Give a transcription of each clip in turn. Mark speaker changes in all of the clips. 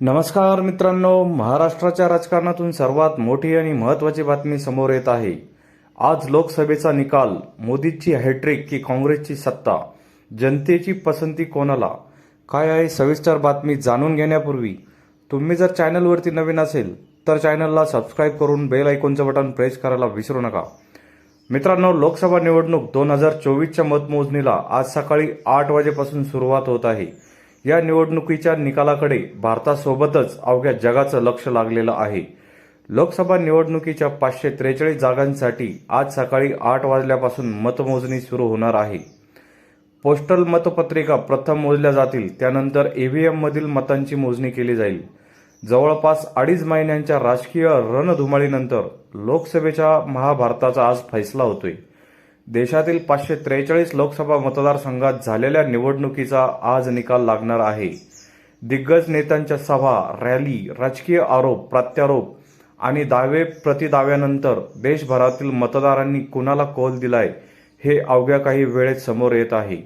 Speaker 1: नमस्कार मित्रांनो महाराष्ट्राच्या राजकारणातून सर्वात मोठी आणि महत्वाची बातमी समोर येत आहे. आज लोकसभेचा निकाल मोदीची हॅट्रिक की काँग्रेसची सत्ता जनतेची पसंती कोणाला? काय आहे सविस्तर बातमी जाणून घेण्यापूर्वी तुम्ही जर चॅनलवरती नवीन असेल तर चॅनलला सबस्क्राईब करून बेल आयकॉनचं बटन प्रेस करायला विसरू नका. मित्रांनो लोकसभा निवडणूक दोन हजार चोवीसच्या मतमोजणीला आज सकाळी आठ वाजेपासून सुरुवात होत आहे. या निवडणुकीच्या निकालाकडे भारतासोबतच अवघ्या जगाचं लक्ष लागलेलं आहे. लोकसभा निवडणुकीच्या पाचशे त्रेचाळीस जागांसाठी आज सकाळी आठ वाजल्यापासून मतमोजणी सुरू होणार आहे. पोस्टल मतपत्रिका प्रथम मोजल्या जातील त्यानंतर ईव्हीएममधील मतांची मोजणी केली जाईल. जवळपास अडीच महिन्यांच्या राजकीय रणधुमाळीनंतर लोकसभेच्या महाभारताचा आज फैसला होतोय. देशातील पाचशे त्रेचाळीस लोकसभा मतदारसंघात झालेल्या निवडणुकीचा आज निकाल लागणार आहे. दिग्गज नेत्यांच्या सभा रॅली राजकीय आरोप प्रत्यारोप आणि दावे प्रतिदाव्यानंतर देशभरातील मतदारांनी कुणाला कौल दिलाय हे अवघ्या काही वेळेत समोर येत आहे.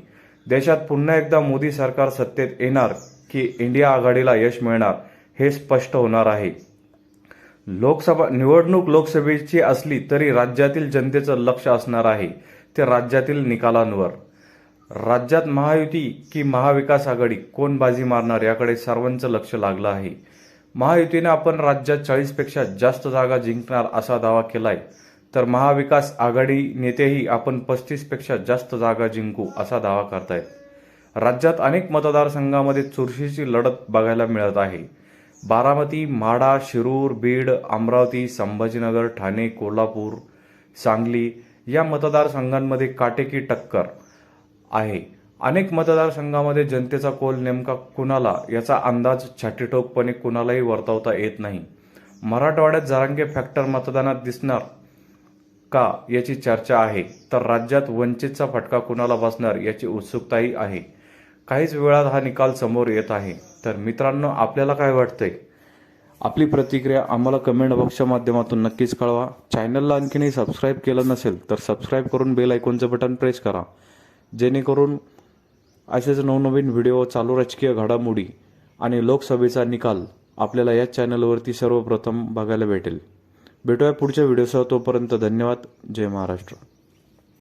Speaker 1: देशात पुन्हा एकदा मोदी सरकार सत्तेत येणार की इंडिया आघाडीला यश मिळणार हे स्पष्ट होणार आहे. लोकसभा निवडणूक लोकसभेची असली तरी राज्यातील जनतेचं लक्ष असणार आहे ते राज्यातील निकालांवर. राज्यात महायुती की महाविकास आघाडी कोण बाजी मारणार याकडे सर्वांचं लक्ष लागलं आहे. महायुतीने आपण राज्यात चाळीसपेक्षा जास्त जागा जिंकणार असा दावा केलाय. तर महाविकास आघाडी नेतेही आपण पस्तीसपेक्षा जास्त जागा जिंकू असा दावा करतायत. राज्यात अनेक मतदारसंघामध्ये चुरशीची लढत बघायला मिळत आहे. बारामती म्हाडा शिरूर बीड अमरावती संभाजीनगर ठाणे कोल्हापूर सांगली या मतदारसंघांमध्ये काटेकी टक्कर आहे. अनेक मतदारसंघामध्ये जनतेचा कोल नेमका कुणाला याचा अंदाज छाटीठोकपणे कुणालाही वर्तवता येत नाही. मराठवाड्यात जरांगे फॅक्टर मतदानात दिसणार का याची चर्चा आहे. तर राज्यात वंचितचा फटका कुणाला बसणार याची उत्सुकताही आहे. काहीच वेळात हा निकाल समोर येत आहे. तर मित्रांनो आपल्याला काय वाटतंय? आपली प्रतिक्रिया आम्हाला कमेंट बॉक्सच्या माध्यमातून नक्कीच कळवा. चॅनलला आणखीनही सबस्क्राईब केलं नसेल तर सबस्क्राईब करून बेल आयकॉनचं बटन प्रेस करा. जेणेकरून असेच नवनवीन व्हिडिओ चालू राजकीय घडामोडी आणि लोकसभेचा निकाल आपल्याला या चॅनलवरती सर्वप्रथम बघायला भेटेल. भेटूया पुढच्या व्हिडिओसह तोपर्यंत धन्यवाद. जय महाराष्ट्र.